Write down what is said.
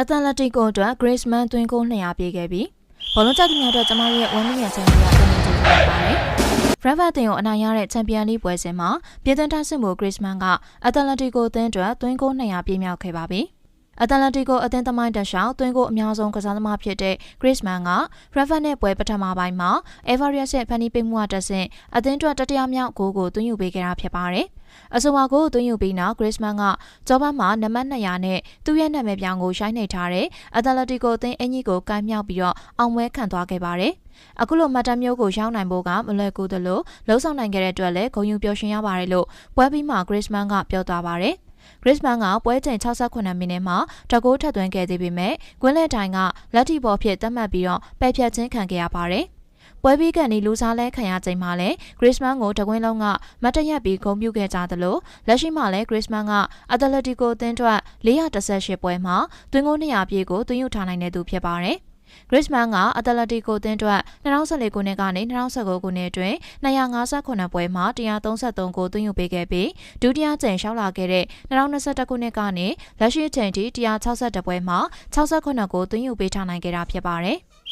အတလက်တီကိုအတွက် Griezmann သွင်းကို200ပြေးခဲ့ပြီးဘောလုံးကြက်ခင်အတွက်ကျမတို့ရဲ့1 million ချန်ပီယံတင်နေကြပါတယ်။ Frankfurt တင်ကိုအနိုင်ရတဲ့ချန်ပီယံလိပွဲစဉ်မှာပြည်သင်းတိုက်စစ်မှု Griezmann ကအတလက်တီကိုအသင်းအတွက်သွင်းကို200ပြေးမြောက်ခဲ့ပါပြီ။ အတလန်တီကိုအသင်းသမိုင်းတက်ရှောင်းသွင်းကိုအများဆုံးကစားသမားဖြစ်တဲ့ Griezmann က Frankfurt နဲ့ပွဲပထမပိုင်းမှာ Everest ရဲ့ဖန်တီးပေးမှုအတဆင့်အသင်းအတွက်တတိယမြောက်ဂိုးကိုသွင်းယူပေးခဲ့တာဖြစ်ပါတယ်။အဆိုပါကိုသွင်းယူပြီးနောက် Griezmann ကကျောပန်းမှာနံပါတ်200နဲ့သူ့ရဲ့နာမည်ပြောင်ကိုရှိုင်းနှိပ်ထားတဲ့အတလက်တီကိုအသင်းအင်ကြီးကိုကမ်းမြောက်ပြီးတော့အောင်ပွဲခံသွားခဲ့ပါတယ်။အခုလိုမှတ်တမ်းမျိုးကိုရောက်နိုင်ဖို့ကမလွယ်ကူသလိုလှုံ့ဆော်နိုင်ခဲ့တဲ့အတွက်လည်းဂုဏ်ယူပျော်ရွှင်ရပါတယ်လို့ပွဲပြီးမှ Griezmann ကပြောသွားပါတယ်။ Griezmann ကပွဲချိန်68မိနစ်မှာတကူထပ်သွင်းခဲ့သေးပေမဲ့ကွင်းလက်တိုင်းကလက်ထိပေါ်ဖြစ်သတ်မှတ်ပြီးတော့ပယ်ဖြတ်ခြင်းခံခဲ့ရပါတယ်။ပွဲပြီးကန်ဒီလူစားလဲခံရချိန်မှာလဲ Griezmann ကိုတကွင်းလုံးကမတ်တရက်ပြီးဂုဏ်ပြုခဲ့ကြသလိုလက်ရှိမှာလဲ Griezmann ကအတလက်တီကိုအသင်းအတွက်418ပွဲမှာသွင်းကို200ပြည့်ကိုသွင်းယူထားနိုင်တဲ့သူဖြစ်ပါတယ်။ Griezmann ကအတလက်တီကိုအသင်းအတွက်2014ခုနှစ်ကနေ2019ခုနှစ်အတွင်း258ပွဲမှာ133ဂိုးသွင်းယူပေးခဲ့ပြီးဒုတိယကြိမ်ရှောက်လာခဲ့တဲ့2021ခုနှစ်ကနေလက်ရှိအချိန်ထိ162ပွဲမှာ68ဂိုးသွင်းယူပေးထားနိုင်ခဲ့တာဖြစ်ပါတယ်။